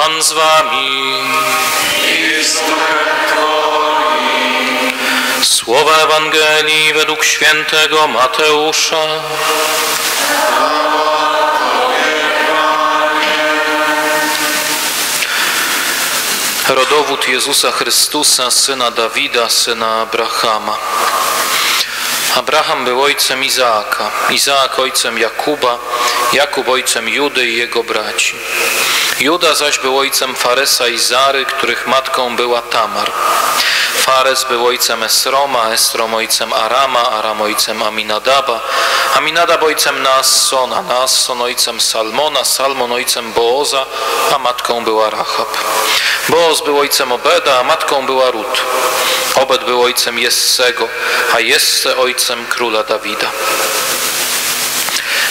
Pan z wami. Słowa Ewangelii według świętego Mateusza. Rodowód Jezusa Chrystusa, syna Dawida, syna Abrahama. Abraham był ojcem Izaaka, Izaak ojcem Jakuba, Jakub ojcem Judy i jego braci. Juda zaś był ojcem Faresa i Zary, których matką była Tamar. Fares był ojcem Esroma, Esrom ojcem Arama, Aram ojcem Aminadaba, Aminadab ojcem Naassona, Naasson ojcem Salmona, Salmon ojcem Booza, a matką była Rahab. Booz był ojcem Obeda, a matką była Rut. Obed był ojcem Jessego, a Jesse ojcem króla Dawida.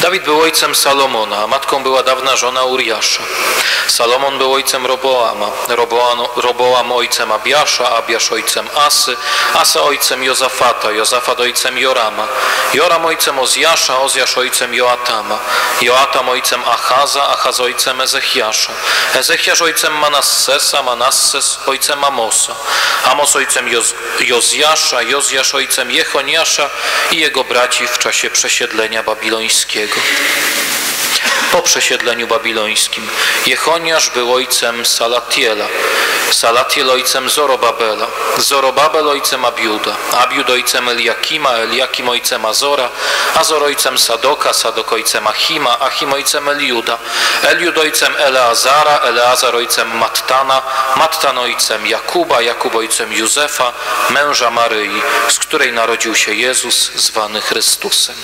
Dawid był ojcem Salomona, a matką była dawna żona Uriasza. Salomon był ojcem Roboama, Roboam, Roboam ojcem Abiasza, Abiasz ojcem Asy, Asa ojcem Jozafata, Jozafat ojcem Jorama, Joram ojcem Ozjasza, Ozjasz ojcem Joatama, Joatam ojcem Achaza, Achaz ojcem Ezechiasza, Ezechiasz ojcem Manassesa, Manasses ojcem Amosa, Amos ojcem Joz, Jozjasza, Jozjasz ojcem Jechoniasza i jego braci w czasie przesiedlenia babilońskiego. Po przesiedleniu babilońskim Jechoniasz był ojcem Salatiela, Salatiel ojcem Zorobabela, Zorobabel ojcem Abiuda, Abiud ojcem Eliakima, Eliakim ojcem Azora, Azor ojcem Sadoka, Sadok ojcem Achima, Achim ojcem Eliuda, Eliud ojcem Eleazara, Eleazar ojcem Mattana, Mattan ojcem Jakuba, Jakub ojcem Józefa, męża Maryi, z której narodził się Jezus zwany Chrystusem.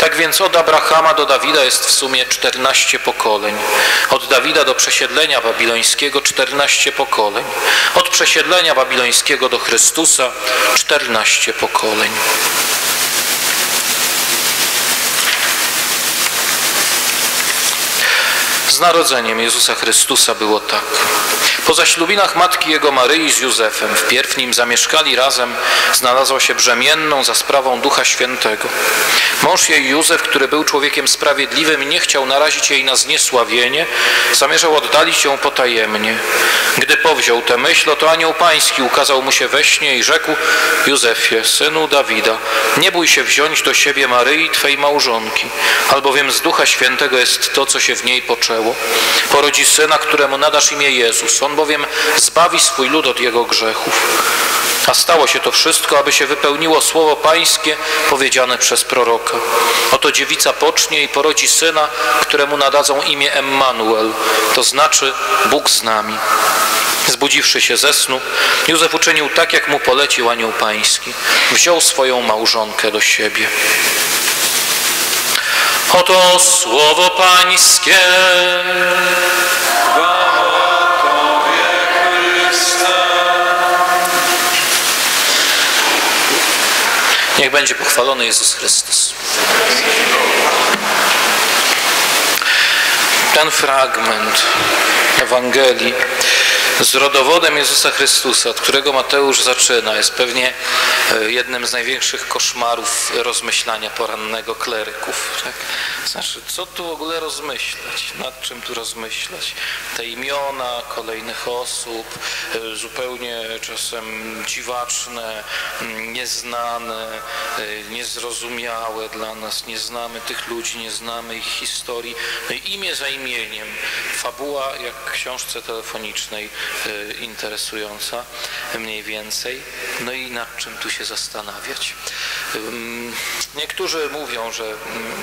Tak więc od Abrahama do Dawida jest w sumie 14 pokoleń. Od Dawida do przesiedlenia babilońskiego 14 pokoleń. Od przesiedlenia babilońskiego do Chrystusa 14 pokoleń. Z narodzeniem Jezusa Chrystusa było tak. Po zaślubinach matki jego Maryi z Józefem wpierw nim zamieszkali razem, znalazła się brzemienną za sprawą Ducha Świętego. Mąż jej Józef, który był człowiekiem sprawiedliwym nie chciał narazić jej na zniesławienie, zamierzał oddalić ją potajemnie. Gdy powziął tę myśl, to anioł pański ukazał mu się we śnie i rzekł Józefie, synu Dawida, nie bój się wziąć do siebie Maryi, twej małżonki, albowiem z Ducha Świętego jest to, co się w niej poczęło. Porodzi syna, któremu nadasz imię Jezus. On bowiem zbawi swój lud od jego grzechów. A stało się to wszystko, aby się wypełniło słowo pańskie powiedziane przez proroka. Oto dziewica pocznie i porodzi syna, któremu nadadzą imię Emmanuel, to znaczy Bóg z nami. Zbudziwszy się ze snu, Józef uczynił tak, jak mu polecił anioł pański. Wziął swoją małżonkę do siebie. Oto słowo pańskie. Niech będzie pochwalony Jezus Chrystus. Ten fragment Ewangelii z rodowodem Jezusa Chrystusa, od którego Mateusz zaczyna, jest pewnie jednym z największych koszmarów rozmyślania porannego kleryków. Tak? Znaczy, co tu w ogóle rozmyślać? Nad czym tu rozmyślać? Te imiona kolejnych osób, zupełnie czasem dziwaczne, nieznane, niezrozumiałe dla nas. Nie znamy tych ludzi, nie znamy ich historii. No imię za imieniem. Fabuła jak książce telefonicznej interesująca mniej więcej. No i nad czym tu się zastanawiać? Niektórzy mówią, że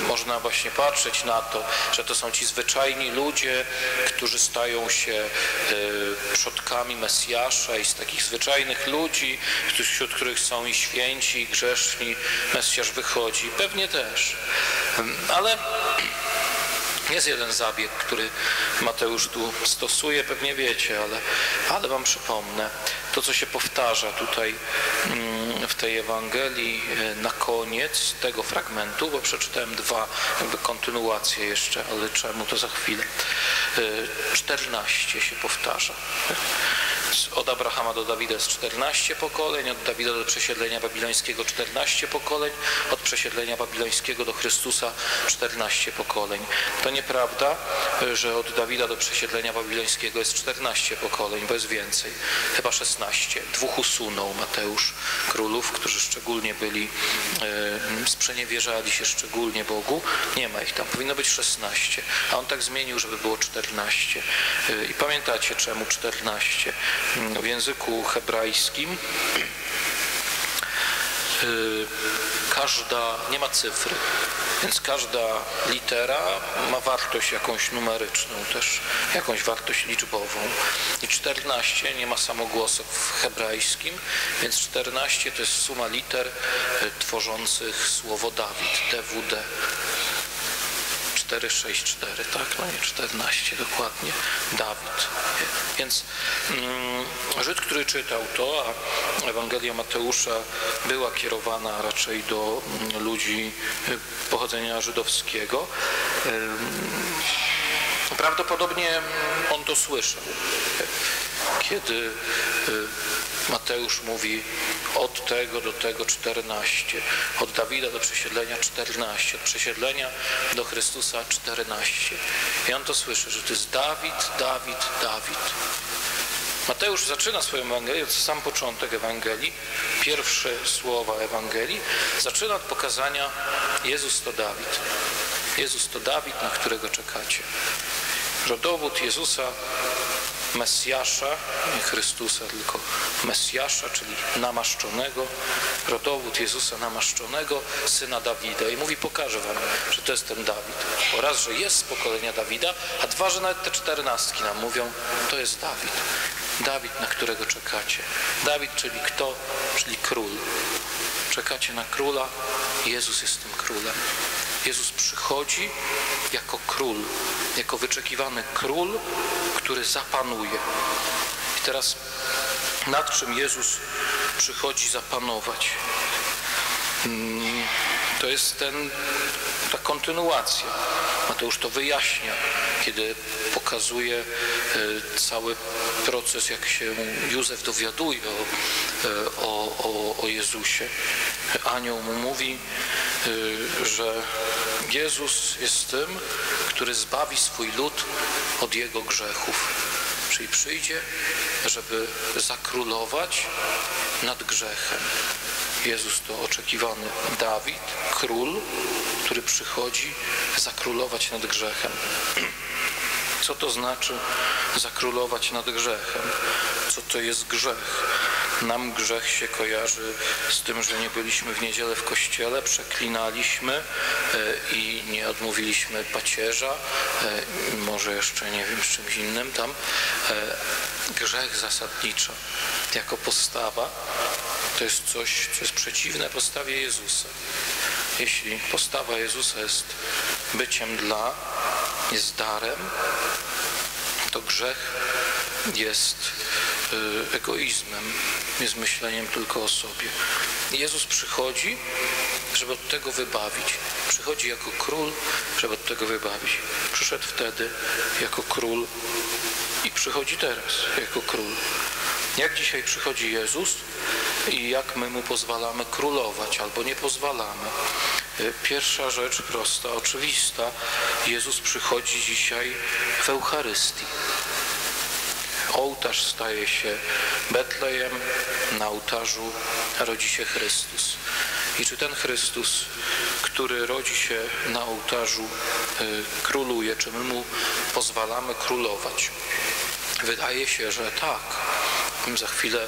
można właśnie patrzeć na to, że to są ci zwyczajni ludzie, którzy stają się przodkami Mesjasza i z takich zwyczajnych ludzi, wśród których są i święci, i grzeszni, Mesjasz wychodzi. Pewnie też. Ale jest jeden zabieg, który Mateusz tu stosuje, pewnie wiecie, ale, ale wam przypomnę. To, co się powtarza tutaj w tej Ewangelii na koniec tego fragmentu, bo przeczytałem dwa, jakby kontynuacje jeszcze, ale czemu to za chwilę. 14 się powtarza. Od Abrahama do Dawida jest 14 pokoleń, od Dawida do przesiedlenia babilońskiego 14 pokoleń, od przesiedlenia babilońskiego do Chrystusa 14 pokoleń. To nieprawda, że od Dawida do przesiedlenia babilońskiego jest 14 pokoleń, bo jest więcej. Chyba 16. Dwóch usunął Mateusz królów, którzy szczególnie byli, e, sprzeniewierzali się szczególnie Bogu. Nie ma ich tam, powinno być 16. A on tak zmienił, żeby było 14. E, I pamiętacie czemu 14? W języku hebrajskim y, każda, nie ma cyfry, więc każda litera ma wartość jakąś numeryczną też, jakąś wartość liczbową. I 14 nie ma samogłosów w hebrajskim, więc 14 to jest suma liter y, tworzących słowo Dawid, DWD. 4, 6, 4, tak? No nie 14 dokładnie. Dawid. Więc mm, Żyd, który czytał to, a Ewangelia Mateusza była kierowana raczej do mm, ludzi y, pochodzenia żydowskiego, prawdopodobnie on to słyszał. Kiedy y, Mateusz mówi od tego do tego 14, od Dawida do przesiedlenia 14, od przesiedlenia do Chrystusa 14. I on to słyszy, że to jest Dawid, Dawid, Dawid. Mateusz zaczyna swoją Ewangelię, to sam początek Ewangelii, pierwsze słowa Ewangelii, zaczyna od pokazania Jezus to Dawid. Jezus to Dawid, na którego czekacie. Rodowód Jezusa Mesjasza, nie Chrystusa, tylko Mesjasza, czyli namaszczonego, rodowód Jezusa namaszczonego, syna Dawida. I mówi, pokażę wam, że to jest ten Dawid. Bo raz, że jest z pokolenia Dawida, a dwa, że nawet te czternastki nam mówią, to jest Dawid. Dawid, na którego czekacie. Dawid, czyli kto? Czyli król. Czekacie na króla, Jezus jest tym królem. Jezus przychodzi jako król, jako wyczekiwany król, który zapanuje. I teraz nad czym Jezus przychodzi zapanować? Mm, to jest ten, ta kontynuacja. Mateusz to wyjaśnia, kiedy pokazuje e, cały proces, jak się Józef dowiaduje o, e, o, o, o Jezusie. Anioł mu mówi, że Jezus jest tym, który zbawi swój lud od jego grzechów. Czyli przyjdzie, żeby zakrólować nad grzechem. Jezus to oczekiwany Dawid, król, który przychodzi zakrólować nad grzechem. Co to znaczy zakrólować nad grzechem? Co to jest grzech? Nam grzech się kojarzy z tym, że nie byliśmy w niedzielę w kościele, przeklinaliśmy e, i nie odmówiliśmy pacierza, e, może jeszcze nie wiem z czymś innym tam. E, grzech zasadniczo jako postawa to jest coś, co jest przeciwne postawie Jezusa. Jeśli postawa Jezusa jest byciem dla, jest darem, to grzech jest egoizmem, jest myśleniem tylko o sobie. Jezus przychodzi, żeby od tego wybawić. Przychodzi jako król, żeby od tego wybawić. Przyszedł wtedy jako król i przychodzi teraz jako król. Jak dzisiaj przychodzi Jezus i jak my mu pozwalamy królować albo nie pozwalamy. Y, pierwsza rzecz prosta, oczywista. Jezus przychodzi dzisiaj w Eucharystii. Ołtarz staje się Betlejem, na ołtarzu rodzi się Chrystus. I czy ten Chrystus, który rodzi się na ołtarzu, y, króluje, czy my mu pozwalamy królować? Wydaje się, że tak. Za chwilę,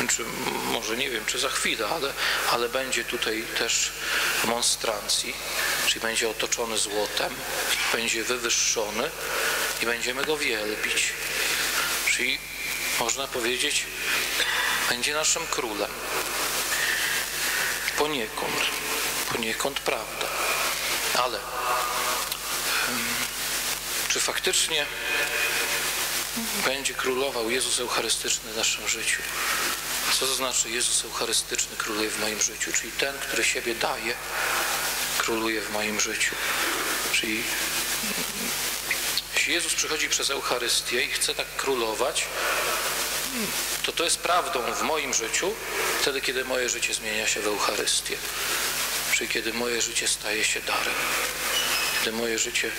y, czy może nie wiem, czy za chwilę, ale, ale będzie tutaj też monstrancji, czyli będzie otoczony złotem, będzie wywyższony i będziemy go wielbić. Czyli można powiedzieć, będzie naszym królem. Poniekąd, poniekąd prawda. Ale czy faktycznie będzie królował Jezus Eucharystyczny w naszym życiu? Co to znaczy Jezus Eucharystyczny króluje w moim życiu? Czyli ten, który siebie daje, króluje w moim życiu. Czyli Jezus przychodzi przez Eucharystię i chce tak królować, to to jest prawdą w moim życiu wtedy, kiedy moje życie zmienia się w Eucharystię, czyli kiedy moje życie staje się darem kiedy moje życie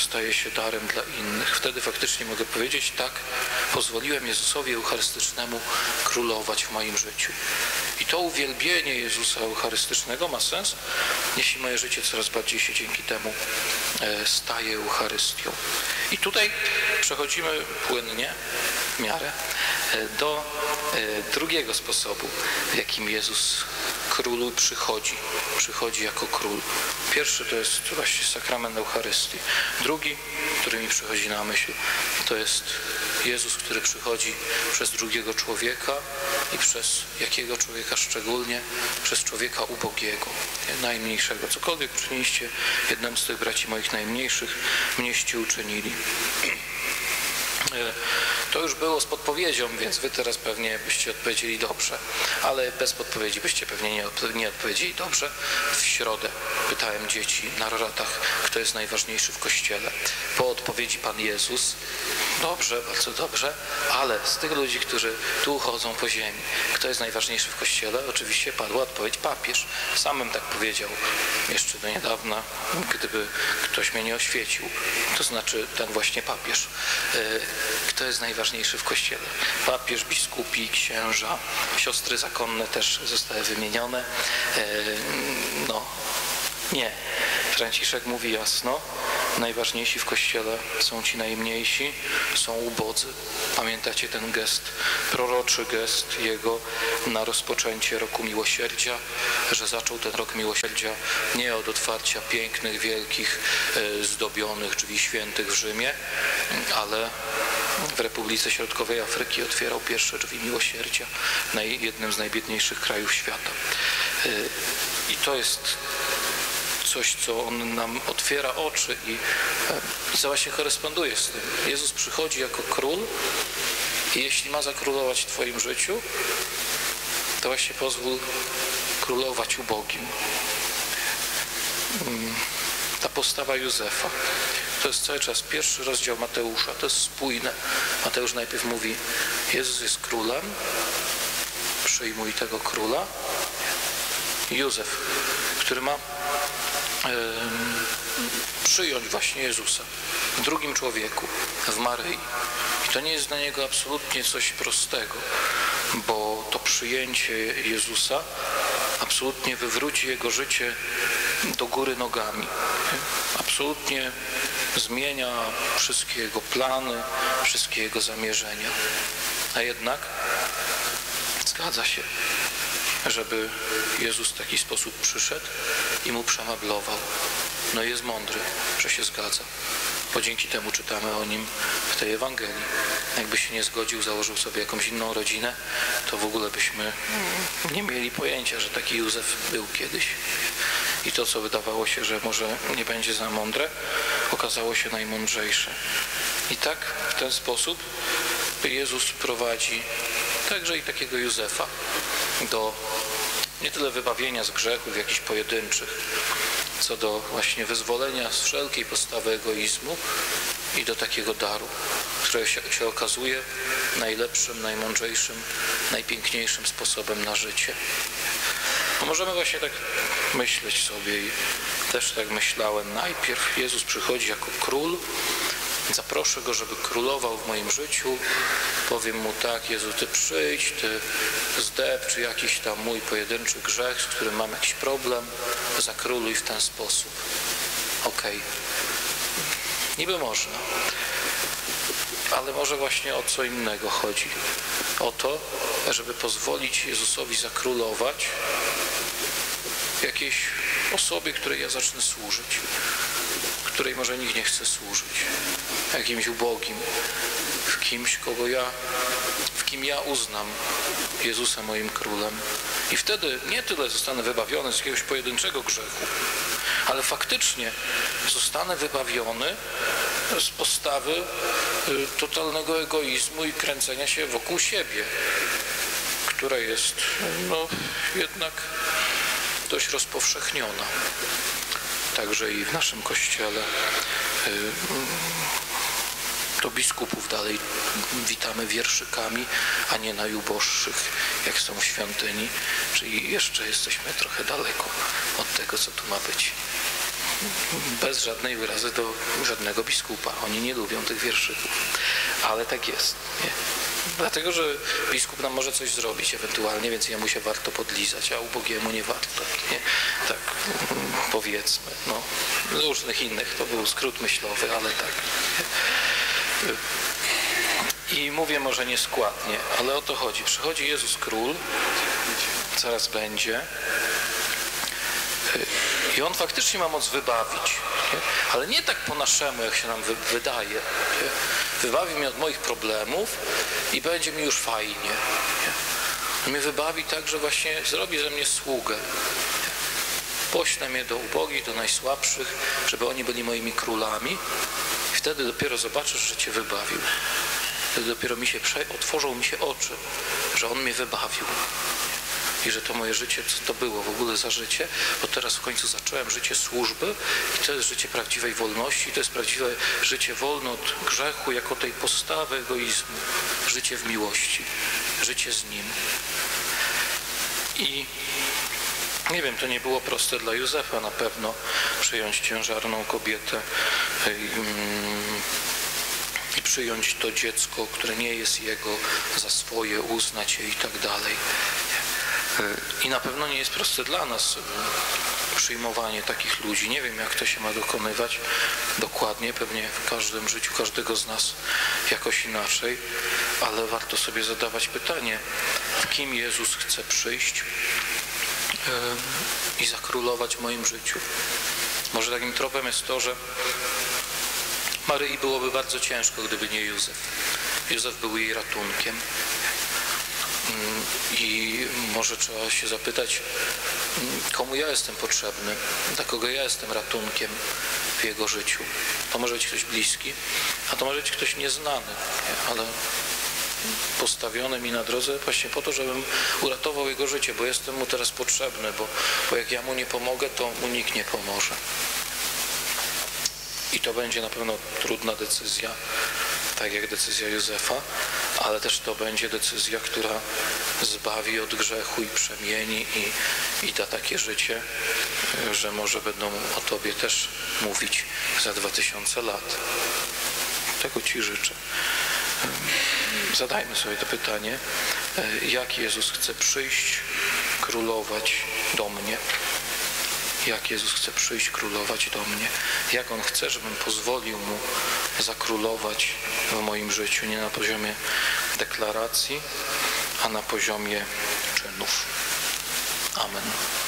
staje się darem dla innych. Wtedy faktycznie mogę powiedzieć, tak, pozwoliłem Jezusowi Eucharystycznemu królować w moim życiu. I to uwielbienie Jezusa Eucharystycznego ma sens, jeśli moje życie coraz bardziej się dzięki temu e, staje Eucharystią. I tutaj przechodzimy płynnie, w miarę, e, do e, drugiego sposobu, w jakim Jezus królu przychodzi. Przychodzi jako król. Pierwszy to jest właśnie sakrament Eucharystii. Drugi, który mi przychodzi na myśl, to jest Jezus, który przychodzi przez drugiego człowieka i przez jakiego człowieka szczególnie? Przez człowieka ubogiego, najmniejszego. Cokolwiek czyniliście jednemu z tych braci moich najmniejszych, mnieście uczynili. To już było z podpowiedzią, więc wy teraz pewnie byście odpowiedzieli dobrze, ale bez podpowiedzi byście pewnie nie, nie odpowiedzieli dobrze. W środę pytałem dzieci na roratach, kto jest najważniejszy w Kościele. Po odpowiedzi Pan Jezus, dobrze, bardzo dobrze, ale z tych ludzi, którzy tu chodzą po ziemi, kto jest najważniejszy w Kościele? Oczywiście padła odpowiedź papież. Samym tak powiedział jeszcze do niedawna, gdyby ktoś mnie nie oświecił. To znaczy ten właśnie papież. E, kto jest najważniejszy w Kościele? Papież, biskupi, księża, siostry zakonne też zostały wymienione. E, no, nie. Franciszek mówi jasno, najważniejsi w Kościele są ci najmniejsi, są ubodzy. Pamiętacie ten gest, proroczy gest jego na rozpoczęcie roku miłosierdzia, że zaczął ten rok miłosierdzia nie od otwarcia pięknych, wielkich, e, zdobionych drzwi świętych w Rzymie, ale w Republice Środkowej Afryki otwierał pierwsze drzwi miłosierdzia na jednym z najbiedniejszych krajów świata. E, I to jest coś, co On nam otwiera oczy i, i co właśnie koresponduje z tym. Jezus przychodzi jako król i jeśli ma zakrólować w Twoim życiu, to właśnie pozwól królować ubogim. Mm, ta postawa Józefa. To jest cały czas pierwszy rozdział Mateusza, to jest spójne. Mateusz najpierw mówi, Jezus jest królem, przyjmuj tego króla. Józef, który ma przyjąć właśnie Jezusa w drugim człowieku, w Maryi. I to nie jest dla niego absolutnie coś prostego, bo to przyjęcie Jezusa absolutnie wywróci jego życie do góry nogami. Absolutnie zmienia wszystkie jego plany, wszystkie jego zamierzenia. A jednak zgadza się żeby Jezus w taki sposób przyszedł i mu przemablował. No i jest mądry, że się zgadza, bo dzięki temu czytamy o nim w tej Ewangelii. Jakby się nie zgodził, założył sobie jakąś inną rodzinę, to w ogóle byśmy nie mieli pojęcia, że taki Józef był kiedyś. I to, co wydawało się, że może nie będzie za mądre, okazało się najmądrzejsze. I tak w ten sposób Jezus prowadzi także i takiego Józefa do nie tyle wybawienia z grzechów jakichś pojedynczych, co do właśnie wyzwolenia z wszelkiej postawy egoizmu i do takiego daru, który się, się okazuje najlepszym, najmądrzejszym, najpiękniejszym sposobem na życie. No możemy właśnie tak myśleć sobie i też tak myślałem. Najpierw Jezus przychodzi jako król, Zaproszę Go, żeby królował w moim życiu. Powiem Mu tak, Jezu, Ty przyjdź, Ty zdepcz jakiś tam mój pojedynczy grzech, z którym mam jakiś problem, zakróluj w ten sposób. Okej. Okay. Niby można. Ale może właśnie o co innego chodzi. O to, żeby pozwolić Jezusowi zakrólować jakiejś osobie, której ja zacznę służyć której może nikt nie chce służyć. Jakimś ubogim, w kimś, kogo ja, w kim ja uznam Jezusa moim królem. I wtedy nie tyle zostanę wybawiony z jakiegoś pojedynczego grzechu, ale faktycznie zostanę wybawiony z postawy y, totalnego egoizmu i kręcenia się wokół siebie, która jest no, jednak dość rozpowszechniona także i w naszym kościele. Y, to biskupów dalej witamy wierszykami, a nie najuboższych, jak są w świątyni. Czyli jeszcze jesteśmy trochę daleko od tego, co tu ma być. Bez żadnej wyrazy do żadnego biskupa. Oni nie lubią tych wierszyków. Ale tak jest. Nie? Dlatego, że biskup nam może coś zrobić ewentualnie, więc jemu się warto podlizać, a ubogiemu nie warto. Nie? Tak powiedzmy. No. Różnych innych. To był skrót myślowy, ale tak. I mówię może nieskładnie, ale o to chodzi. Przychodzi Jezus Król, zaraz będzie. I On faktycznie ma moc wybawić, nie? ale nie tak po naszemu, jak się nam wy wydaje. Nie? Wybawi mnie od moich problemów i będzie mi już fajnie. Nie? Mnie wybawi tak, że właśnie zrobi ze mnie sługę. Pośle mnie do ubogich, do najsłabszych, żeby oni byli moimi królami. I wtedy dopiero zobaczysz, że Cię wybawił. Wtedy dopiero mi się otworzą mi się oczy, że On mnie wybawił i że to moje życie, co to było w ogóle za życie, bo teraz w końcu zacząłem życie służby i to jest życie prawdziwej wolności, to jest prawdziwe życie wolne od grzechu, jako tej postawy egoizmu, życie w miłości, życie z Nim. I nie wiem, to nie było proste dla Józefa na pewno przyjąć ciężarną kobietę i przyjąć to dziecko, które nie jest jego za swoje, uznać je i tak dalej. I na pewno nie jest proste dla nas przyjmowanie takich ludzi. Nie wiem, jak to się ma dokonywać dokładnie, pewnie w każdym życiu każdego z nas jakoś inaczej, ale warto sobie zadawać pytanie, w kim Jezus chce przyjść i zakrólować w moim życiu. Może takim tropem jest to, że Maryi byłoby bardzo ciężko, gdyby nie Józef. Józef był jej ratunkiem. I może trzeba się zapytać, komu ja jestem potrzebny, dla kogo ja jestem ratunkiem w jego życiu. To może być ktoś bliski, a to może być ktoś nieznany, ale postawiony mi na drodze właśnie po to, żebym uratował jego życie, bo jestem mu teraz potrzebny, bo, bo jak ja mu nie pomogę, to mu nikt nie pomoże. I to będzie na pewno trudna decyzja, tak jak decyzja Józefa, ale też to będzie decyzja, która zbawi od grzechu i przemieni i, i da takie życie, że może będą o Tobie też mówić za dwa tysiące lat. Tego Ci życzę. Zadajmy sobie to pytanie, jak Jezus chce przyjść, królować do mnie jak Jezus chce przyjść królować do mnie, jak On chce, żebym pozwolił Mu zakrólować w moim życiu, nie na poziomie deklaracji, a na poziomie czynów. Amen.